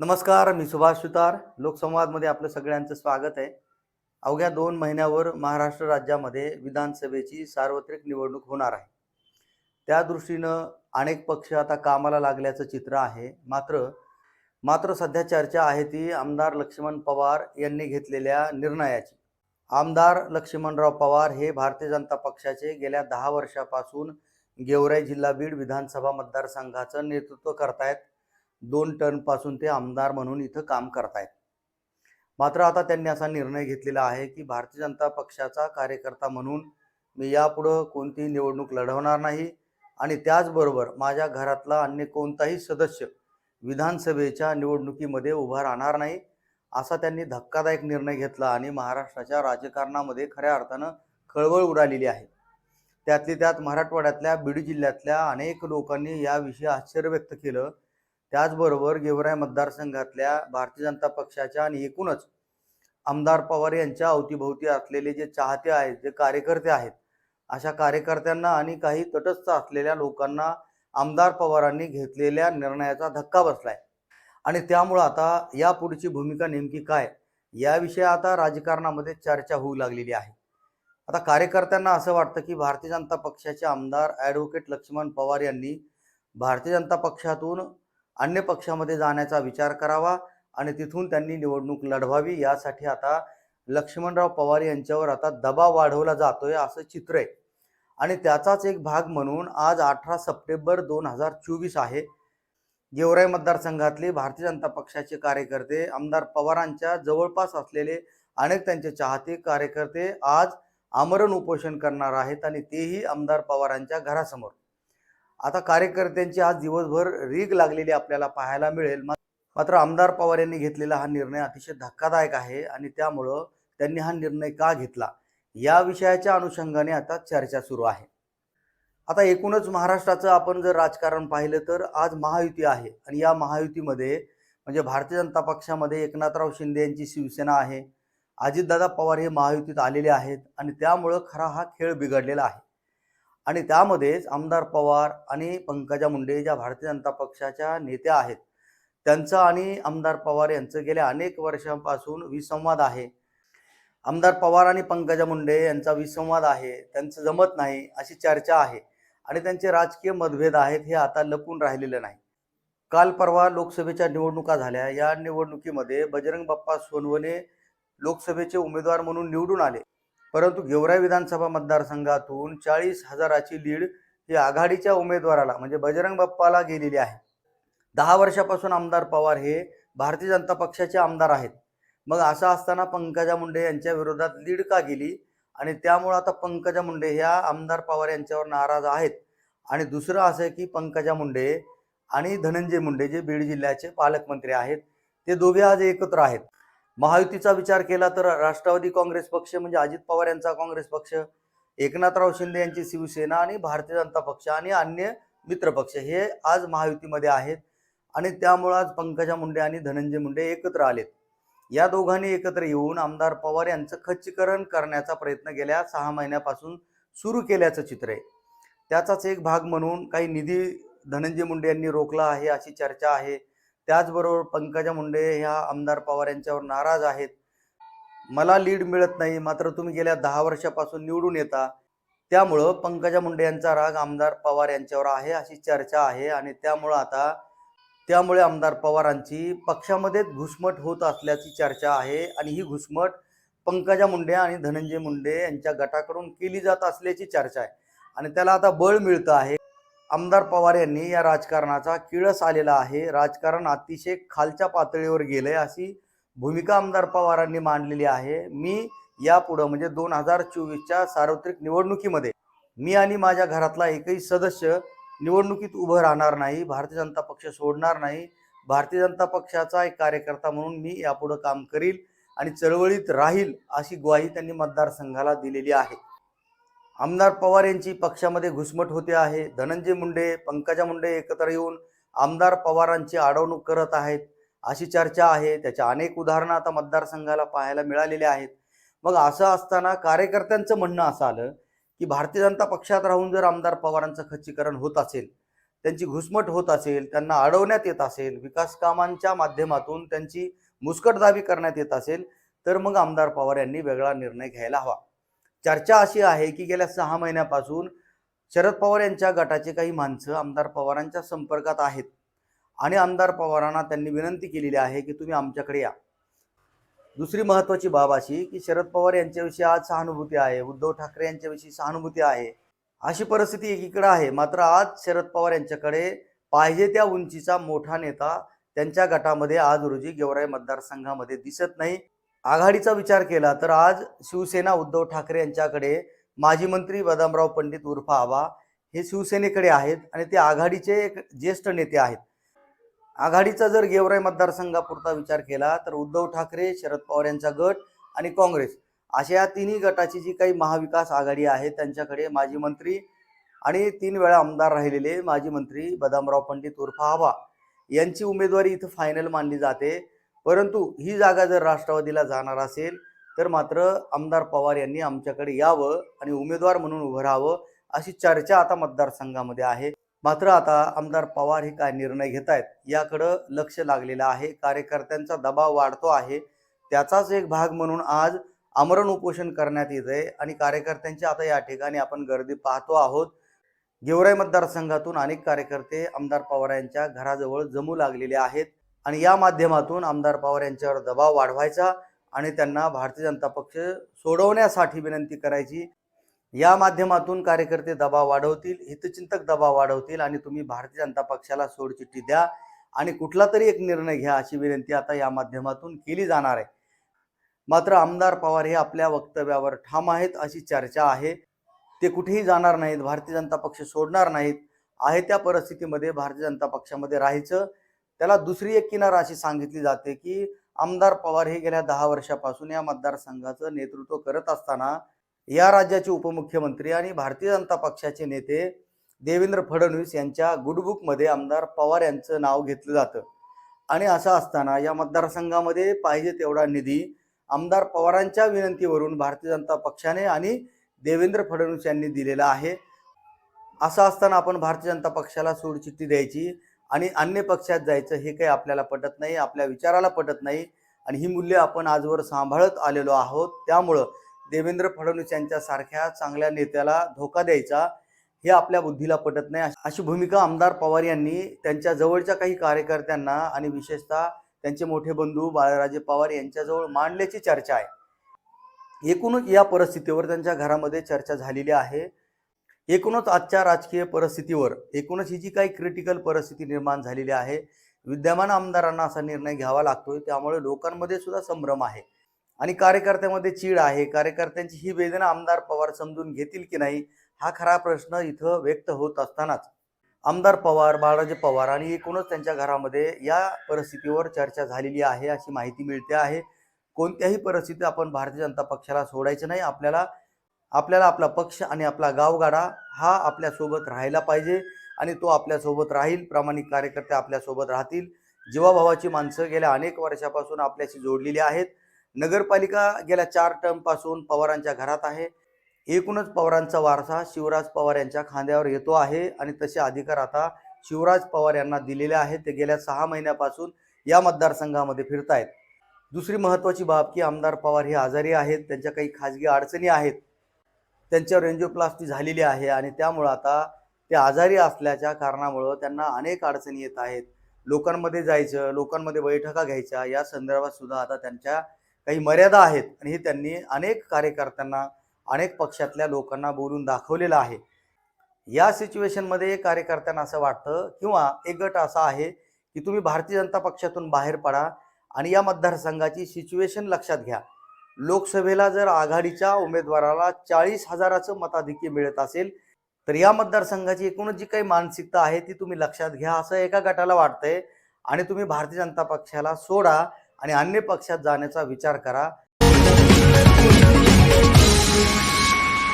नमस्कार मी सुभाष सुतार. लोकसंवादमध्ये आपलं सगळ्यांचं स्वागत आहे. अवघ्या दोन महिन्यावर महाराष्ट्र राज्यामध्ये विधानसभेची सार्वत्रिक निवडणूक होणार आहे. त्या दृष्टीनं अनेक पक्ष आता कामाला लागल्याचं चित्र आहे. मात्र मात्र सध्या चर्चा आहे ती आमदार लक्ष्मण पवार यांनी घेतलेल्या निर्णयाची. आमदार लक्ष्मणराव पवार हे भारतीय जनता पक्षाचे गेल्या दहा वर्षापासून गेवराई जिल्हा बीड विधानसभा मतदारसंघाचं नेतृत्व करतायत. दोन टर्नपासून ते आमदार म्हणून इथं काम करतायत. मात्र आता त्यांनी असा निर्णय घेतलेला आहे की भारतीय जनता पक्षाचा कार्यकर्ता म्हणून मी यापुढं कोणतीही निवडणूक लढवणार नाही आणि त्याचबरोबर माझ्या घरातला अन्य कोणताही सदस्य विधानसभेच्या निवडणुकीमध्ये उभा राहणार नाही असा त्यांनी धक्कादायक निर्णय घेतला आणि महाराष्ट्राच्या राजकारणामध्ये खऱ्या अर्थानं खळबळ उडालेली आहे. त्यातली त्यात मराठवाड्यातल्या बीड जिल्ह्यातल्या अनेक लोकांनी याविषयी आश्चर्य व्यक्त केलं त्याचबरोबर गेवराय मतदारसंघातल्या भारतीय जनता पक्षाच्या आणि एकूणच आमदार पवार यांच्या अवतीभोवती असलेले जे चाहते आहेत जे कार्यकर्ते आहेत अशा कार्यकर्त्यांना आणि काही तटस्थ असलेल्या लोकांना आमदार पवारांनी घेतलेल्या निर्णयाचा धक्का बसलाय. आणि त्यामुळं आता यापुढची भूमिका नेमकी काय? याविषयी आता राजकारणामध्ये चर्चा होऊ लागलेली आहे. आता कार्यकर्त्यांना असं वाटतं की भारतीय जनता पक्षाचे आमदार ॲडव्होकेट लक्ष्मण पवार यांनी भारतीय जनता पक्षातून अन्य पक्षामध्ये जाण्याचा विचार करावा आणि तिथून त्यांनी निवडणूक लढवावी. यासाठी आता लक्ष्मणराव पवार यांच्यावर आता दबाव वाढवला जातोय असं चित्र आहे. आणि त्याचाच एक भाग म्हणून आज अठरा सप्टेंबर दोन हजार चोवीस आहे. गेवराई मतदारसंघातले भारतीय जनता पक्षाचे कार्यकर्ते आमदार पवारांच्या जवळपास असलेले अनेक त्यांचे चाहते कार्यकर्ते आज आमरण उपोषण करणार आहेत आणि तेही आमदार पवारांच्या घरासमोर. आता कार्यकर्त्यांची आज दिवसभर रीग लागलेली आपल्याला पाहायला मिळेल. मात्र आमदार पवार यांनी घेतलेला हा निर्णय अतिशय धक्कादायक आहे आणि त्यामुळं त्यांनी हा निर्णय का घेतला? या विषयाच्या अनुषंगाने आता चर्चा सुरू आहे. आता एकूणच महाराष्ट्राचं आपण जर राजकारण पाहिलं तर आज महायुती आहे आणि या महायुतीमध्ये म्हणजे भारतीय जनता पक्षामध्ये एकनाथराव शिंदे यांची शिवसेना आहे. अजितदादा पवार हे महायुतीत आलेले आहेत आणि त्यामुळं खरा हा खेळ बिघडलेला आहे. आणि त्यामध्येच आमदार पवार आणि पंकजा मुंडे ज्या भारतीय जनता पक्षाच्या नेत्या आहेत त्यांचं आणि आमदार पवार यांचं गेल्या अनेक वर्षांपासून विसंवाद आहे. आमदार पवार आणि पंकजा मुंडे यांचा विसंवाद आहे त्यांचं जमत नाही अशी चर्चा आहे आणि त्यांचे राजकीय मतभेद आहेत हे आता लपून राहिलेलं नाही. काल परवा लोकसभेच्या निवडणुका झाल्या. या निवडणुकीमध्ये बजरंग बाप्पा सोनवणे लोकसभेचे उमेदवार म्हणून निवडून आले. परंतु गेवराई विधानसभा मतदारसंघातून चाळीस हजाराची लीड ही आघाडीच्या उमेदवाराला म्हणजे बजरंग बाप्पाला गेलेली आहे. दहा वर्षापासून आमदार पवार हे भारतीय जनता पक्षाचे आमदार आहेत. मग असं असताना पंकजा मुंडे यांच्या विरोधात लीड का गेली? आणि त्यामुळं आता पंकजा मुंडे ह्या आमदार पवार यांच्यावर नाराज आहेत. आणि दुसरं असं आहे की पंकजा मुंडे आणि धनंजय मुंडे जे बीड जिल्ह्याचे पालकमंत्री आहेत ते दोघे आज एकत्र आहेत. महायुतीचा विचार केला तर राष्ट्रवादी काँग्रेस पक्ष म्हणजे अजित पवार यांचा काँग्रेस पक्ष एकनाथराव शिंदे यांची शिवसेना आणि भारतीय जनता पक्ष आणि अन्य मित्रपक्ष हे आज महायुतीमध्ये आहेत. आणि त्यामुळं आज पंकजा मुंडे आणि धनंजय मुंडे एकत्र आलेत. या दोघांनी एकत्र येऊन आमदार पवार यांचं खच्चीकरण करण्याचा प्रयत्न गेल्या सहा महिन्यापासून सुरू केल्याचं चित्र आहे. त्याचाच एक भाग म्हणून काही निधी धनंजय मुंडे यांनी रोखला आहे अशी चर्चा आहे. त्याचबरोबर पंकजा मुंडे ह्या आमदार पवार यांच्यावर नाराज आहेत. मला लीड मिळत नाही मात्र तुम्ही गेल्या दहा वर्षापासून निवडून येता. त्यामुळं पंकजा मुंडे यांचा राग आमदार पवार यांच्यावर आहे अशी चर्चा आहे आणि त्यामुळं आता त्यामुळे आमदार पवारांची पक्षामध्येच घुसमट होत असल्याची चर्चा आहे आणि ही घुसमट पंकजा मुंडे आणि धनंजय मुंडे यांच्या गटाकडून केली जात असल्याची चर्चा आहे. आणि त्याला आता बळ मिळतं आहे. आमदार पवार यांनी या राजकारणाचा किळस आलेला आहे. राजकारण अतिशय खालच्या पातळीवर गेलं आहे अशी भूमिका आमदार पवारांनी मांडलेली आहे. मी यापुढं म्हणजे दोन हजार चोवीसच्या सार्वत्रिक निवडणुकीमध्ये मी आणि माझ्या घरातला एकही सदस्य निवडणुकीत उभं राहणार नाही भारतीय जनता पक्ष सोडणार नाही भारतीय जनता पक्षाचा एक कार्यकर्ता म्हणून मी यापुढं काम करील आणि चळवळीत राहील अशी ग्वाही त्यांनी मतदारसंघाला दिलेली आहे. आमदार पवार यांची पक्षामध्ये घुसमट होते आहे. धनंजय मुंडे पंकजा मुंडे एकत्र येऊन आमदार पवारांची अडवणूक करत आहेत. अशी चर्चा आहे. त्याच्या अनेक उदाहरणं आता मतदारसंघाला पाहायला मिळालेली आहेत. मग असं असताना कार्यकर्त्यांचं म्हणणं असं आलं की भारतीय जनता पक्षात राहून जर आमदार पवारांचं खच्चीकरण होत असेल त्यांची घुसमट होत असेल त्यांना अडवण्यात येत असेल विकास कामांच्या माध्यमातून त्यांची मुस्कटदाबी करण्यात येत असेल तर मग आमदार पवार यांनी वेगळा निर्णय घ्यायला हवा. चर्चा अशी आहे की गेल्या सहा महिन्यापासून शरद पवार यांच्या गटाचे काही माणसं आमदार पवारांच्या संपर्कात आहेत. आणि आमदार पवारांना त्यांनी विनंती केलेली आहे की तुम्ही आमच्याकडे या. दुसरी महत्त्वाची बाब अशी की शरद पवार यांच्याविषयी आज सहानुभूती आहे. उद्धव ठाकरे यांच्याविषयी सहानुभूती आहे. अशी परिस्थिती एकीकडे आहे. मात्र आज शरद पवार यांच्याकडे पाहिजे त्या उंचीचा मोठा नेता त्यांच्या गटामध्ये आज रोजी गेवराई मतदारसंघामध्ये दिसत नाही. आघाडीचा विचार केला तर आज शिवसेना उद्धव ठाकरे यांच्याकडे माजी मंत्री बदामराव पंडित उर्फ आबा हे शिवसेनेकडे आहेत आणि ते आघाडीचे एक ज्येष्ठ नेते आहेत. आघाडीचा जर गेवराई मतदारसंघापुरता विचार केला तर उद्धव ठाकरे शरद पवार यांचा गट आणि काँग्रेस अशा या तिन्ही गटाची जी काही महाविकास आघाडी आहे त्यांच्याकडे माजी मंत्री आणि तीन वेळा आमदार राहिलेले माजी मंत्री बदामराव पंडित उर्फ आबा यांची उमेदवारी इथं फायनल मानली जाते. परंतु ही जागा जर राष्ट्रवादीला जाणार असेल तर मात्र आमदार पवार यांनी आमच्याकडे यावं आणि उमेदवार म्हणून उभं राहावं अशी चर्चा आता मतदारसंघामध्ये आहे. मात्र आता आमदार पवार हे काय निर्णय घेत आहेत याकडं लक्ष लागलेलं आहे. कार्यकर्त्यांचा दबाव वाढतो आहे. त्याचाच एक भाग म्हणून आज आमरण उपोषण करण्यात येत आहे आणि कार्यकर्त्यांची आता या ठिकाणी आपण गर्दी पाहतो आहोत. गेवराई मतदारसंघातून अनेक कार्यकर्ते आमदार पवार यांच्या घराजवळ जमू लागलेले आहेत. आणि या माध्यमातून आमदार पवार यांच्यावर दबाव वाढवायचा आणि त्यांना भारतीय जनता पक्ष सोडवण्यासाठी विनंती करायची. या माध्यमातून कार्यकर्ते दबाव वाढवतील हितचिंतक दबाव वाढवतील आणि तुम्ही भारतीय जनता पक्षाला सोडचिठ्ठी द्या आणि कुठला तरी एक निर्णय घ्या अशी विनंती आता या माध्यमातून केली जाणार आहे. मात्र आमदार पवार हे आपल्या वक्तव्यावर ठाम आहेत अशी चर्चा आहे. ते कुठेही जाणार नाहीत भारतीय जनता पक्ष सोडणार नाहीत. आहे त्या परिस्थितीमध्ये भारतीय जनता पक्षामध्ये राहायचं. त्याला दुसरी एक किनार अशी सांगितली जाते की आमदार पवार हे गेल्या दहा वर्षापासून या मतदारसंघाचं नेतृत्व करत असताना या राज्याचे उपमुख्यमंत्री आणि भारतीय जनता पक्षाचे नेते देवेंद्र फडणवीस यांच्या गुडबुकमध्ये आमदार पवार यांचं नाव घेतलं जातं. आणि असं असताना या मतदारसंघामध्ये पाहिजे तेवढा निधी आमदार पवारांच्या विनंतीवरून भारतीय जनता पक्षाने आणि देवेंद्र फडणवीस यांनी दिलेला आहे. असं असताना आपण भारतीय जनता पक्षाला सोडचिठ्ठी द्यायची. आणि अन्य पक्षात जायचं हे काही आपल्याला पटत नाही आपल्या विचाराला पटत नाही. आणि ही मूल्य आपण आजवर सांभाळत आलेलो आहोत. त्यामुळं देवेंद्र फडणवीस यांच्यासारख्या चांगल्या नेत्याला धोका द्यायचा हे आपल्या बुद्धीला पटत नाही. अशी भूमिका आमदार पवार यांनी त्यांच्या जवळच्या काही कार्यकर्त्यांना आणि विशेषतः त्यांचे मोठे बंधू बाळराजे पवार यांच्याजवळ मांडल्याची चर्चा आहे. एकूणच या परिस्थितीवर त्यांच्या घरामध्ये चर्चा झालेली आहे. एकूणच आजच्या राजकीय परिस्थितीवर एकूणच ही जी काही क्रिटिकल परिस्थिती निर्माण झालेली आहे विद्यमान आमदारांना असा निर्णय घ्यावा लागतोय. त्यामुळे लोकांमध्ये सुद्धा संभ्रम आहे. आणि कार्यकर्त्यामध्ये चीड आहे. कार्यकर्त्यांची ही वेदना आमदार पवार समजून घेतील की नाही हा खरा प्रश्न इथं व्यक्त होत असतानाच. आमदार पवार बाळाजी पवार आणि एकूणच त्यांच्या घरामध्ये या परिस्थितीवर चर्चा झालेली आहे अशी माहिती मिळते आहे. कोणत्याही परिस्थितीत आपण भारतीय जनता पक्षाला सोडायचं नाही. आपल्याला आपल्याला आपला पक्ष आणि आपला गावगाडा हा आपल्यासोबत राहायला पाहिजे आणि तो आपल्यासोबत राहील प्रामाणिक कार्यकर्ते आपल्यासोबत राहतील. जीवाभावाची माणसं गेल्या अनेक वर्षापासून आपल्याशी जोडलेली आहेत. नगरपालिका गेल्या चार टर्मपासून पवारांच्या घरात आहे. एकूणच पवारांचा वारसा शिवराज पवार यांच्या खांद्यावर येतो आहे आणि तसे अधिकार आता शिवराज पवार यांना दिलेले आहेत. ते गेल्या सहा महिन्यापासून या मतदारसंघामध्ये फिरतायत. दुसरी महत्त्वाची बाब की आमदार पवार हे आजारी आहेत. त्यांच्या काही खाजगी अडचणी आहेत. त्यांच्यावर एन्जिओप्लास्टी झालेली आहे आणि त्यामुळं आता ते आजारी असल्याच्या कारणामुळं त्यांना अनेक अडचणी येत आहेत. लोकांमध्ये जायचं लोकांमध्ये बैठका घ्यायच्या या संदर्भात सुद्धा आता त्यांच्या काही मर्यादा आहेत आणि हे त्यांनी अनेक कार्यकर्त्यांना अनेक पक्षातल्या लोकांना बोलून दाखवलेलं आहे. या सिच्युएशनमध्ये कार्यकर्त्यांना असं वाटतं किंवा एक गट असा आहे की तुम्ही भारतीय जनता पक्षातून बाहेर पडा आणि या मतदारसंघाची सिच्युएशन लक्षात घ्या. लोकसभेला जर आघाडीच्या उमेदवाराला चाळीस हजाराचं मताधिक्य मिळत असेल तर या मतदारसंघाची एकूणच जी काही मानसिकता आहे ती तुम्ही लक्षात घ्या. असं एका गटाला वाटतंय आणि तुम्ही भारतीय जनता पक्षाला सोडा आणि अन्य पक्षात जाण्याचा विचार करा.